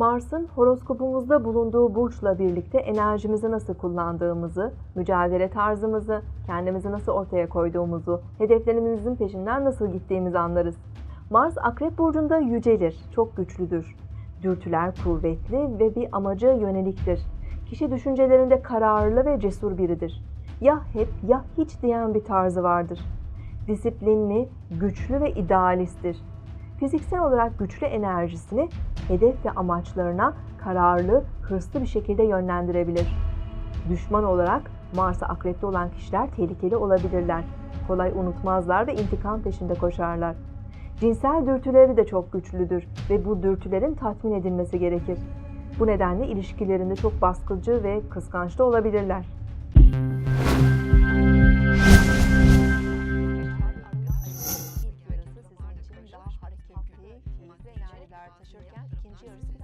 Mars'ın horoskopumuzda bulunduğu burçla birlikte enerjimizi nasıl kullandığımızı, mücadele tarzımızı, kendimizi nasıl ortaya koyduğumuzu, hedeflerimizin peşinden nasıl gittiğimizi anlarız. Mars Akrep Burcu'nda yücelir, çok güçlüdür. Dürtüler kuvvetli ve bir amaca yöneliktir. Kişi düşüncelerinde kararlı ve cesur biridir. Ya hep ya hiç diyen bir tarzı vardır. Disiplinli, güçlü ve idealisttir. Fiziksel olarak güçlü enerjisini hedef ve amaçlarına kararlı, hırslı bir şekilde yönlendirebilir. Düşman olarak Mars'a akrepte olan kişiler tehlikeli olabilirler. Kolay unutmazlar ve intikam peşinde koşarlar. Cinsel dürtüleri de çok güçlüdür ve bu dürtülerin tatmin edilmesi gerekir. Bu nedenle ilişkilerinde çok baskıcı ve kıskançlı olabilirler. Keyifli enerjiler taşırken ikinci yarısı biraz